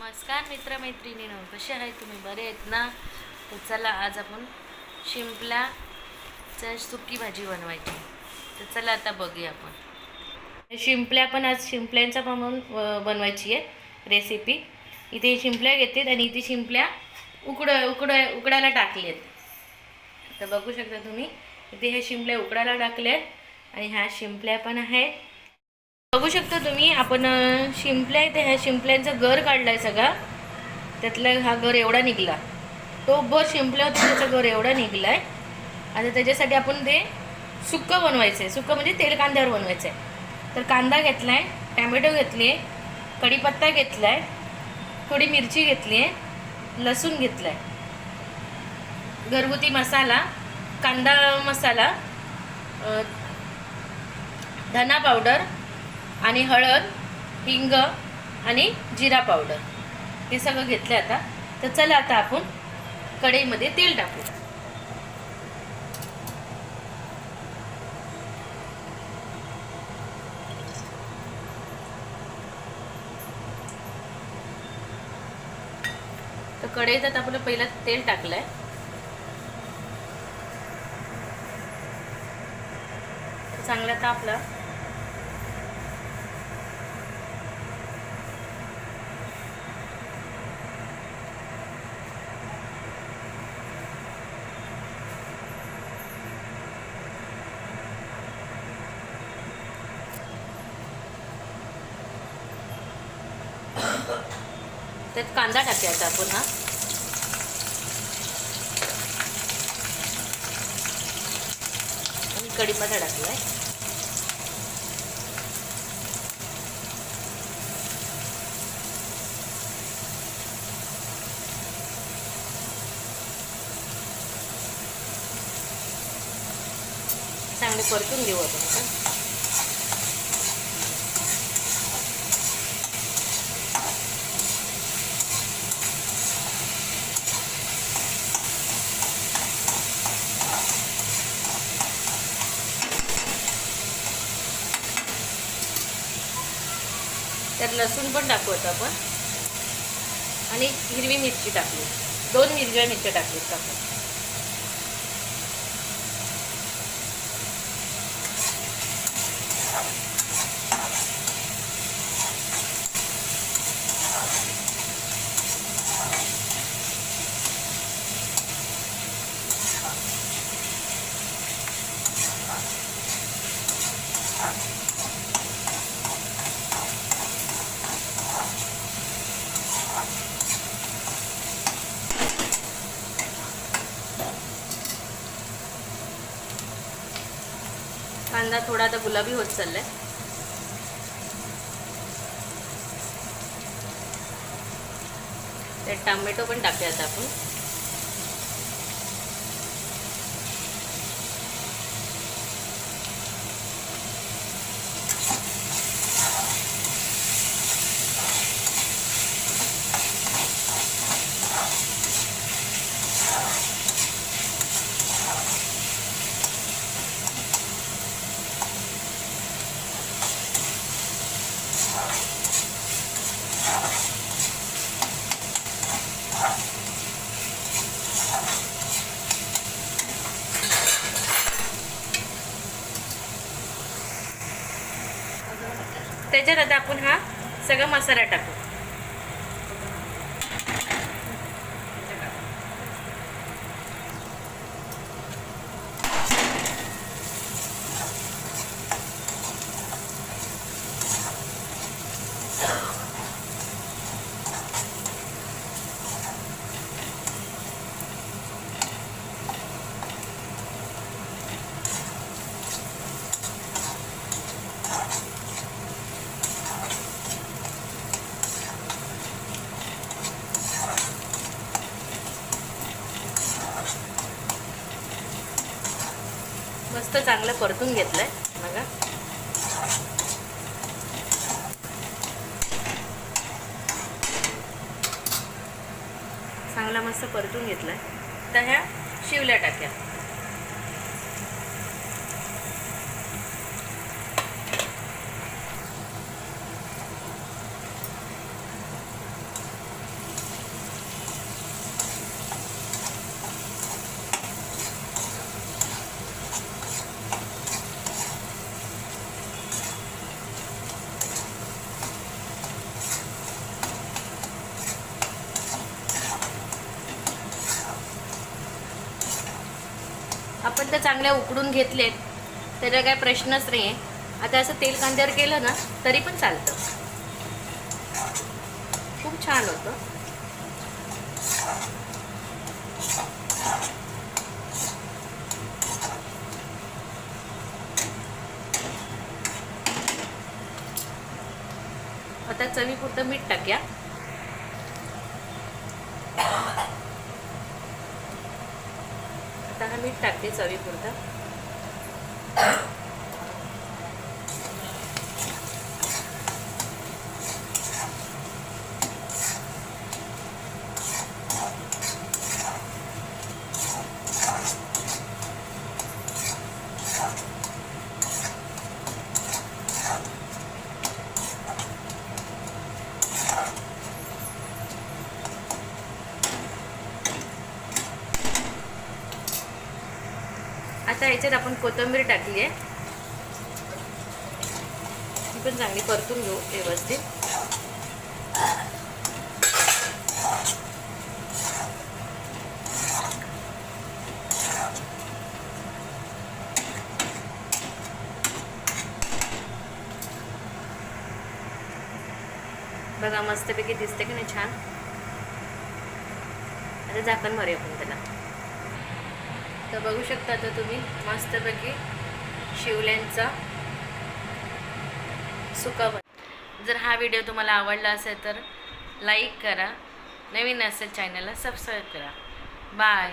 नमस्कार मित्रमैत्रिणीनो कसे आहे? तुम्ही बरे आहेत ना? तर चला आज आपण शिंपल्याचं सुकी भाजी बनवायची. तर चला आता बघूया आपण. शिंपल्या पण आज शिंपल्यांचा पण बनवायची आहे रेसिपी इथे शिंपल्या घेतात आणि इथे शिंपल्या उकड उकड उकडायला टाकलेत. तर बघू शकता तुम्ही इथे हे शिंपल्या उकडायला टाकलेत आणि ह्या शिंपल्या पण आहेत. बघू शकता तुम्ही आपण शिंपल्या इथे ह्या शिंपल्यांचा गर आहे सगळा. त्यातला हा गर एवढा निघला. तो भर शिंपल्या होता त्याचा गर एवढा निघलाय. आता त्याच्यासाठी आपण ते सुक्कं बनवायचं आहे सुक्कं म्हणजे तेल कांद्यावर बनवायचं आहे तर कांदा घेतलाय टॅमॅटो घेतली आहे कढीपत्ता घेतलाय थोडी मिरची घेतली आहे लसूण घेतलाय. घरगुती मसाला कांदा मसाला धना पावडर आणि हळद हिंग आणि जिरा पावडर. हे सगळं घेतलं आता. तर चला आता आपण कढईमध्ये तेल टाकू. तर कढईत आता आपलं पहिलं तेल टाकलंय. चांगलं आता त्यात कांदा टाकायचा आपण हा. आणि कढीपत्ता टाकलाय. चांगले परतून घेऊ आपण त्यात लसूण पण टाकू आता आपण. आणि हिरवी मिरची टाकली. दोन हिरव्या मिरच्या टाकलीत आपण. कांदा थोडा आता गुलाबी होत चाललाय. त्यात टोमॅटो पण टाकूया आता आपण. त्याच्यात आता आपण हा सगळा मसाला टाकू. चांगलं परतून घेतलंय. बघा. चांगला मस्त परतून घेतलाय. तर ह्या शिवल्या टाक्या. आपण त्या चांगल्या उकडून घेतलेत त्याचा काय प्रश्नच नाही आहे आता असं तेल कांद्यावर केलं ना तरी पण चालतं. खूप छान होतं. आता चवीपुरतं मीठ टाक्या. आता हा मीठ टाकते चवीपुरता. आता याच्यात आपण कोथिंबीर टाकली आहे ती पण चांगली परतून घेऊ व्यवस्थित. बघा मस्तपैकी दिसते की नाही छान? आता झाकण मारूया आपण त्याला. तर बघू शकता आता तुम्ही मस्तपैकी शिवल्यांचा सुका जर हा व्हिडिओ तुम्हाला आवडला असेल तर लाईक करा. नवीन असेल चॅनलला सबस्क्राईब करा. बाय.